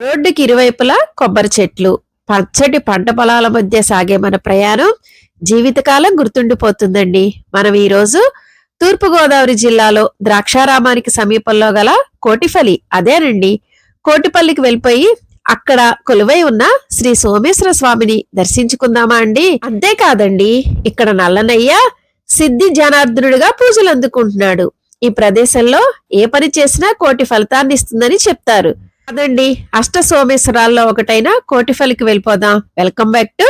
రోడ్డుకి ఇరువైపులా కొబ్బరి చెట్లు. పచ్చటి పంట పొలాల మధ్య సాగే మన ప్రయాణం జీవితకాలం గుర్తుండిపోతుందండి. మనం ఈరోజు తూర్పుగోదావరి జిల్లాలో ద్రాక్షారామానికి సమీపంలో గల కోటిఫలి అదేనండి. కోటిపల్లికి వెళ్ళిపోయి అక్కడ కొలువై ఉన్న శ్రీ సోమేశ్వర స్వామిని దర్శించుకుందామా అండి? అంతేకాదండి. ఇక్కడ నల్లనయ్య సిద్ధి జనార్దనుడిగా పూజలు అందుకుంటున్నాడు. ఈ ప్రదేశంలో ఏ పని చేసినా కోటి ఫలితాన్ని ఇస్తుందని చెప్తారు. అదండి అష్ట సోమేశ్వరాల్లో ఒకటైన కోటిఫలికి వెళ్ళిపోదాం. వెల్కమ్ బ్యాక్ టు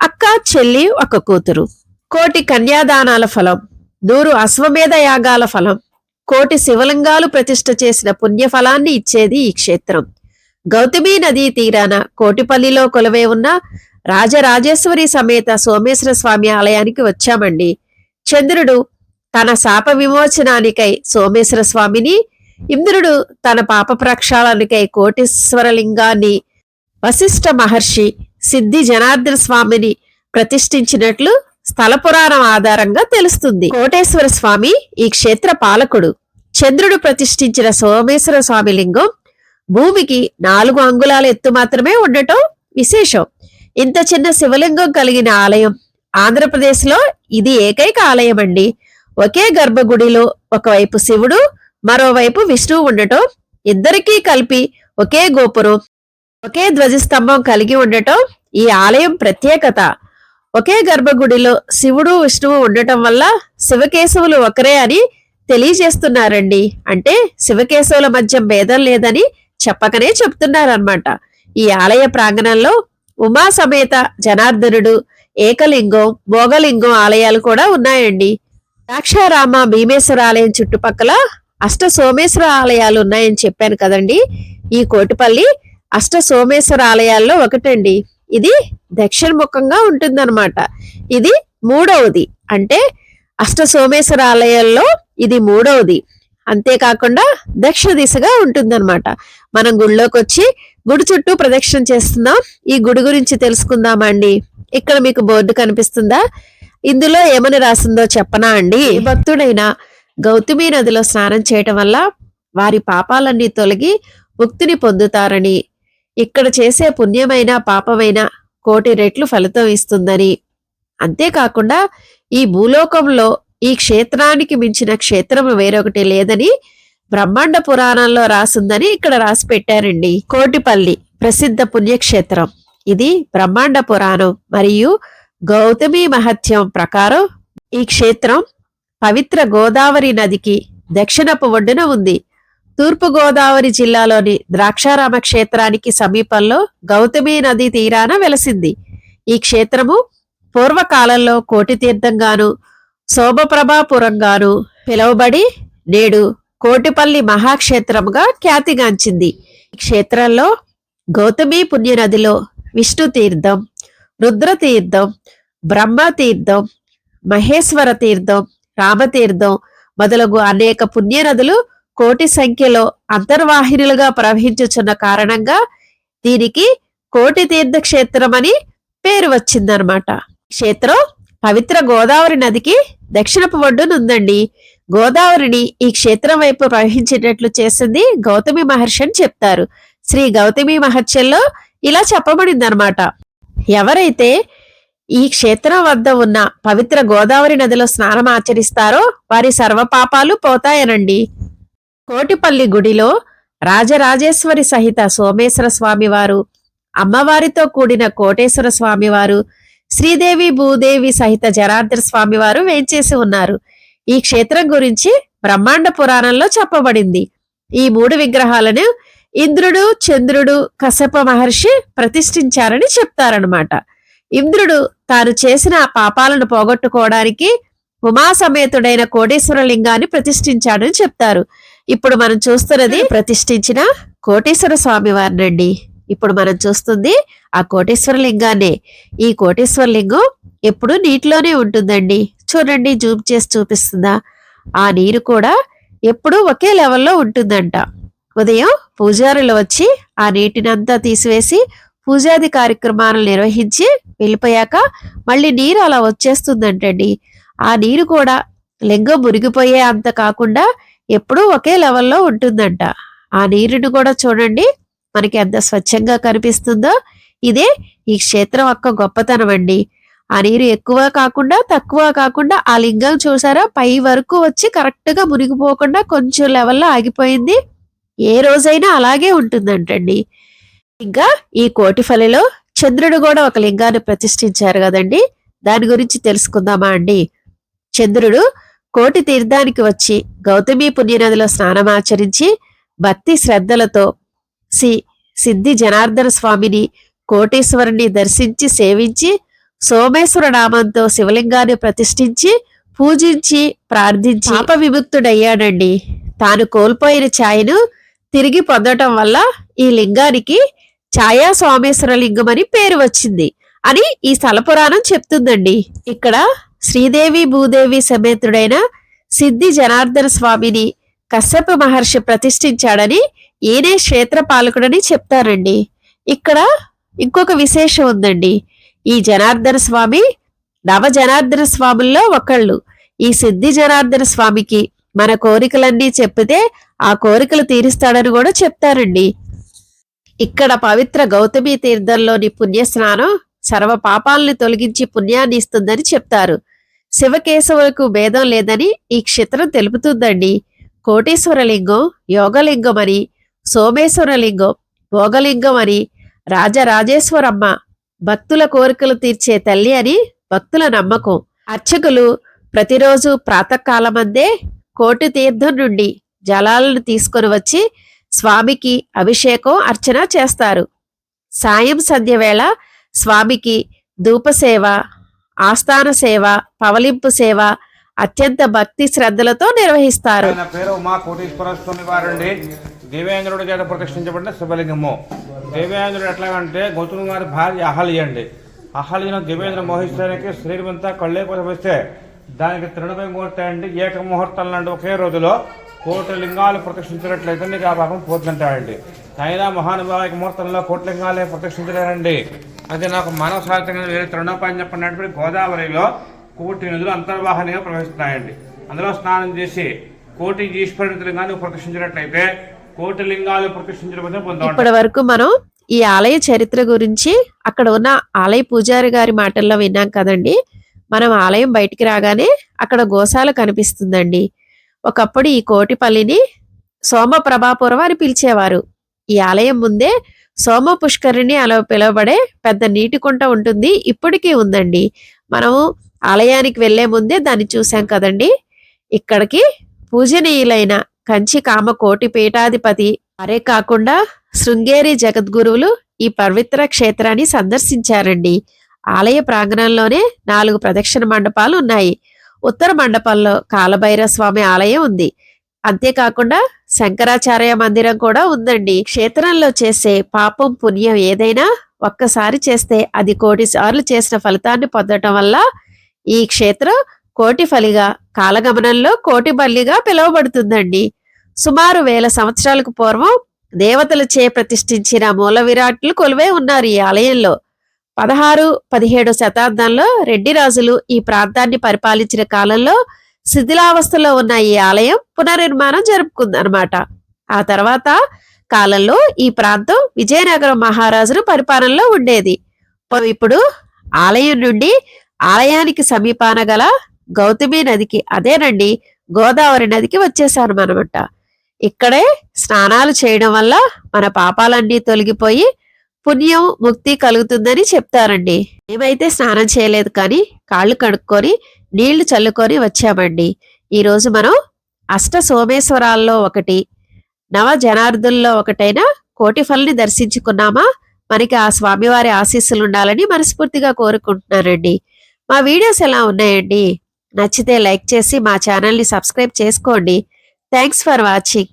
అక్క చెల్లి ఒక కూతురు. కోటి కన్యాదానాల ఫలం నూరు అశ్వమేధ యాగాల ఫలం కోటి శివలింగాలు ప్రతిష్ఠ చేసిన పుణ్య ఫలాన్ని ఇచ్చేది ఈ క్షేత్రం. గౌతమి నదీ తీరాన కోటిపల్లిలో కొలవే ఉన్న రాజరాజేశ్వరి సమేత సోమేశ్వర స్వామి ఆలయానికి వచ్చామండి. చంద్రుడు తన శాప విమోచనానికై సోమేశ్వర స్వామిని ఇంద్రుడు తన పాప ప్రక్షాళనకై కోటీశ్వరలింగాన్ని వశిష్ఠ మహర్షి సిద్ధి జనార్దన స్వామిని ప్రతిష్ఠించినట్లు స్థల పురాణం ఆధారంగా తెలుస్తుంది. కోటేశ్వర స్వామి ఈ క్షేత్ర పాలకుడు. చంద్రుడు ప్రతిష్ఠించిన సోమేశ్వర స్వామి లింగం భూమికి నాలుగు అంగుళాల ఎత్తు మాత్రమే ఉండటం విశేషం. ఇంత చిన్న శివలింగం కలిగిన ఆలయం ఆంధ్రప్రదేశ్లో ఇది ఏకైక ఆలయం అండి ఒకే గర్భగుడిలో ఒకవైపు శివుడు మరోవైపు విష్ణువు ఉండటం ఇద్దరికీ కలిపి ఒకే గోపురం ఒకే ధ్వజస్తంభం కలిగి ఉండటం ఈ ఆలయం ప్రత్యేకత. ఒకే గర్భగుడిలో శివుడు విష్ణువు ఉండటం వల్ల శివకేశవులు ఒకరే అని తెలియజేస్తున్నారండి. అంటే శివకేశవుల మధ్య భేదం లేదని చెప్పకనే చెప్తున్నారన్నమాట. ఈ ఆలయ ప్రాంగణంలో ఉమా సమేత జనార్దనుడు ఏకలింగం భోగలింగం ఆలయాలు కూడా ఉన్నాయండి. ద్రాక్షారామ భీమేశ్వర ఆలయం చుట్టుపక్కల అష్ట సోమేశ్వర ఆలయాలు ఉన్నాయని చెప్పాను కదండి. ఈ కోటిపల్లి అష్ట సోమేశ్వర ఆలయాల్లో ఒకటండి. ఇది దక్షిణముఖంగా ఉంటుందన్నమాట. ఇది మూడవది. అంటే అష్ట సోమేశ్వర ఆలయాల్లో ఇది మూడవది. అంతేకాకుండా దక్షిణ దిశగా ఉంటుందన్నమాట. మనం గుడిలోకి వచ్చి గుడి చుట్టూ ప్రదక్షిణ చేస్తున్నాం. ఈ గుడి గురించి తెలుసుకుందామా అండి? ఇక్కడ మీకు బోర్డు కనిపిస్తుందా? ఇందులో ఏమని రాసిందో చెప్పనా అండి? భక్తుడైనా గౌతమి నదిలో స్నానం చేయటం వల్ల వారి పాపాలన్నీ తొలగి ముక్తిని పొందుతారని ఇక్కడ చేసే పుణ్యమైన పాపమైన కోటి రెట్లు ఫలితం ఇస్తుందని. అంతేకాకుండా ఈ భూలోకంలో ఈ క్షేత్రానికి మించిన క్షేత్రం వేరొకటి లేదని బ్రహ్మాండ పురాణంలో రాసుందని ఇక్కడ రాసి పెట్టారండి కోటిపల్లి ప్రసిద్ధ పుణ్యక్షేత్రం. ఇది బ్రహ్మాండ పురాణం. మరియు గౌతమి మహత్యం ప్రకారం ఈ క్షేత్రం పవిత్ర గోదావరి నదికి దక్షిణపు ఒడ్డున ఉంది. తూర్పు గోదావరి జిల్లాలోని ద్రాక్షారామ క్షేత్రానికి సమీపంలో గౌతమి నది తీరాన వెలసింది. ఈ క్షేత్రము పూర్వకాలంలో కోటి తీర్థంగాను శోభప్రభాపురంగాను పిలువబడి నేడు కోటిపల్లి మహాక్షేత్రముగా ఖ్యాతిగాంచింది. ఈ క్షేత్రంలో గౌతమి పుణ్యనదిలో విష్ణు తీర్థం రుద్రతీర్థం బ్రహ్మతీర్థం మహేశ్వర తీర్థం రామతీర్థం మొదలగు అనేక పుణ్యనదులు కోటి సంఖ్యలో అంతర్వాహినులుగా ప్రవహించుచున్న కారణంగా దీనికి కోటి తీర్థ క్షేత్రం అని పేరు వచ్చిందనమాట క్షేత్రం పవిత్ర గోదావరి నదికి దక్షిణపు ఒడ్డునుందండి గోదావరిని ఈ క్షేత్రం వైపు ప్రవహించేటట్లు చేసింది గౌతమి మహర్షి అని చెప్తారు. శ్రీ గౌతమి మహర్షిలో ఇలా చెప్పబడిందనమాట ఎవరైతే ఈ క్షేత్రం వద్ద ఉన్న పవిత్ర గోదావరి నదిలో స్నానం ఆచరిస్తారో వారి సర్వపాపాలు పోతాయనండి. కోటిపల్లి గుడిలో రాజరాజేశ్వరి సహిత సోమేశ్వర స్వామివారు అమ్మవారితో కూడిన కోటేశ్వర స్వామివారు శ్రీదేవి భూదేవి సహిత జనార్దన స్వామివారు వేంచేసి ఉన్నారు. ఈ క్షేత్రం గురించి బ్రహ్మాండ పురాణంలో చెప్పబడింది. ఈ మూడు విగ్రహాలను ఇంద్రుడు చంద్రుడు కశ్యప మహర్షి ప్రతిష్ఠించారని చెప్తారనమాట ఇంద్రుడు తాను చేసిన ఆ పాపాలను పోగొట్టుకోవడానికి ఉమాసమేతుడైన కోటేశ్వర లింగాన్ని ప్రతిష్ఠించాడని చెప్తారు. ఇప్పుడు మనం చూస్తున్నది ప్రతిష్ఠించిన కోటేశ్వర స్వామి వారినండి ఇప్పుడు మనం చూస్తుంది ఆ కోటేశ్వర లింగాన్ని ఈ కోటేశ్వర లింగం ఎప్పుడు నీటిలోనే ఉంటుందండి. చూడండి జూమ్ చేసి చూపిస్తుందా? ఆ నీరు కూడా ఎప్పుడూ ఒకే లెవెల్లో ఉంటుందంట. ఉదయం పూజారులు వచ్చి ఆ నీటినంతా తీసివేసి పూజాది కార్యక్రమాలను నిర్వహించి వెళ్ళిపోయాక మళ్ళీ నీరు అలా వచ్చేస్తుందంటండి. ఆ నీరు కూడా లింగం మురిగిపోయే అంత కాకుండా ఎప్పుడూ ఒకే లెవెల్లో ఉంటుందంట. ఆ నీరుని కూడా చూడండి మనకి ఎంత స్వచ్ఛంగా కనిపిస్తుందో. ఇదే ఈ క్షేత్రం యొక్క గొప్పతనం అండి. ఆ నీరు ఎక్కువ కాకుండా తక్కువ కాకుండా ఆ లింగం చూసారా? పై వరకు వచ్చి కరెక్ట్గా మునిగిపోకుండా కొంచెం లెవెల్లో ఆగిపోయింది. ఏ రోజైనా అలాగే ఉంటుందంటండి. ఇంకా ఈ కోటిఫలిలో చంద్రుడు కూడా ఒక లింగాన్ని ప్రతిష్ఠించారు కదండి. దాని గురించి తెలుసుకుందామా అండి. చంద్రుడు కోటి తీర్థానికి వచ్చి గౌతమి పుణ్యనదిలో స్నానమాచరించి భక్తి శ్రద్ధలతో సి సిద్ధి జనార్దన స్వామిని కోటేశ్వరుని దర్శించి సేవించి సోమేశ్వర నామంతో శివలింగాన్ని ప్రతిష్ఠించి పూజించి ప్రార్థించి పాప విముక్తుడయ్యాడండి. తాను కోల్పోయిన ఛాయను తిరిగి పొందటం వల్ల ఈ లింగానికి ఛాయా సోమేశ్వరలింగం అని పేరు వచ్చింది అని ఈ స్థల పురాణం చెప్తుందండి. ఇక్కడ శ్రీదేవి భూదేవి సమేతుడైన సిద్ధి జనార్దన స్వామిని కశ్యప మహర్షి ప్రతిష్ఠించాడని ఈయనే క్షేత్రపాలకుడని చెప్తారండి. ఇక్కడ ఇంకొక విశేషం ఉందండి. ఈ జనార్దన స్వామి నవ జనార్దన స్వాముల్లో ఒకళ్ళు. ఈ సిద్ధి జనార్దన స్వామికి మన కోరికలన్నీ చెప్పితే ఆ కోరికలు తీరుస్తాడని కూడా చెప్తారండి. ఇక్కడ పవిత్ర గౌతమి తీర్థంలోని పుణ్యస్నానం సర్వ పాపాలను తొలగించి పుణ్యాన్ని ఇస్తుందని చెప్తారు. శివకేశవులకు భేదం లేదని ఈ క్షేత్రం తెలుపుతుందండి. కోటేశ్వరలింగం యోగలింగం అని సోమేశ్వరలింగం భోగలింగం అని రాజరాజేశ్వరమ్మ భక్తుల కోరికలు తీర్చే తల్లి అని భక్తుల నమ్మకం. అర్చకులు ప్రతిరోజు ప్రాతకాలమందే కోటి తీర్థం నుండి జలాలను తీసుకొని వచ్చి స్వామికి అభిషేకం అర్చన చేస్తారు. సాయం సంధ్య వేళ స్వామికి ధూపసేవ ఆస్థాన సేవ పవలింపు సేవ అత్యంత భక్తి శ్రద్ధలతో నిర్వహిస్తారు. ఆయన పేరు ఉమా కోటీశ్వర స్వామి వారండి. దేవేంద్రుడి చేత ప్రతిష్ఠించబడిన శివలింగము. దేవేంద్రుడు ఎట్లాగంటే గౌతమి గారి భార్య అహల్య అండి. అహల్యను దేవేంద్ర మోహిస్తానికి శరీరమంతా కళ్ళే వస్తే దానికి తృణమై ముహూర్తం ఏక ముహూర్తం లాంటి ఒకే రోజులో. కోటి లింగాలు ప్రతిష్ఠించినట్లయితే నీకు ఆ పాపం పోతుంటాడండి అయినా మహానుభావిక ముహూర్తంలో కోటి లింగాలే ప్రతిష్ఠించలేరండి. అది నాకు మానవ సాహిత్యంగా వేరే తృణోపాయం చెప్పినటువంటి గోదావరిలో కోటి నదులు అంతర్వాహనంగా ప్రవేశిస్తున్నాయండి అందులో స్నానం చేసి కోటి ఈశ్వరుని లింగాన్ని ప్రతిష్ఠించినట్లయితే కోటి లింగాలు ప్రతిష్ఠించడం ఇప్పటి వరకు మనం ఈ ఆలయ చరిత్ర గురించి అక్కడ ఉన్న ఆలయ పూజారి గారి మాటల్లో విన్నాం కదండి. మనం ఆలయం బయటికి రాగానే అక్కడ గోశాల కనిపిస్తుందండి. ఒకప్పుడు ఈ కోటిపల్లిని సోమ ప్రభాపురం అని పిలిచేవారు. ఈ ఆలయం ముందే సోమ పుష్కరిణి అలా పిలువబడే పెద్ద నీటి కుంట ఉంటుంది ఇప్పటికీ ఉందండి. మనము ఆలయానికి వెళ్ళే ముందే దాన్ని చూసాం కదండి. ఇక్కడికి పూజనీయులైన కంచి కామ కోటి పీఠాధిపతి అరే కాకుండా శృంగేరి జగద్గురువులు ఈ పవిత్ర క్షేత్రాన్ని సందర్శించారండి. ఆలయ ప్రాంగణంలోనే నాలుగు ప్రదక్షిణ మండపాలు ఉన్నాయి. ఉత్తర మండపంలో కాలభైరవ స్వామి ఆలయం ఉంది. అంతేకాకుండా శంకరాచార్య మందిరం కూడా ఉందండి. క్షేత్రంలో చేసే పాపం పుణ్యం ఏదైనా ఒక్కసారి చేస్తే అది కోటి సార్లు చేసిన ఫలితాన్ని పొందటం వల్ల ఈ క్షేత్రం కోటి ఫలిగా కాలగమనంలో కోటి బల్లిగా పిలువబడుతుందండి. సుమారు వేల సంవత్సరాలకు పూర్వం దేవతలచే ప్రతిష్ఠించిన మూల విరాట్లు కొలువై ఉన్నారు ఈ ఆలయంలో. పదహారు పదిహేడు శతాబ్దంలో రెడ్డి రాజులు ఈ ప్రాంతాన్ని పరిపాలించిన కాలంలో శిథిలావస్థలో ఉన్న ఈ ఆలయం పునర్నిర్మాణం జరుపుకుందనమాట ఆ తర్వాత కాలంలో ఈ ప్రాంతం విజయనగరం మహారాజును పరిపాలనలో ఉండేది. ఇప్పుడు ఆలయం నుండి ఆలయానికి సమీపాన గల గౌతమి నదికి అదేనండి గోదావరి నదికి వచ్చేసాను అనమాట ఇక్కడే స్నానాలు చేయడం వల్ల మన పాపాలన్నీ తొలగిపోయి పుణ్యం ముక్తి కలుగుతుందని చెప్తారండి. మేమైతే స్నానం చేయలేదు కానీ కాళ్ళు కడుక్కొని నీళ్ళు చల్లుకొని వచ్చామండి. ఈరోజు మనం అష్ట సోమేశ్వరాల్లో ఒకటి నవ జనార్దుల్లో ఒకటైన కోటిఫల్ని దర్శించుకున్నామా? మనకి ఆ స్వామివారి ఆశీస్సులు ఉండాలని మనస్ఫూర్తిగా కోరుకుంటున్నానండి. మా వీడియోస్ ఎలా ఉన్నాయండి? నచ్చితే లైక్ చేసి మా ఛానల్ని సబ్స్క్రైబ్ చేసుకోండి. Thanks for watching.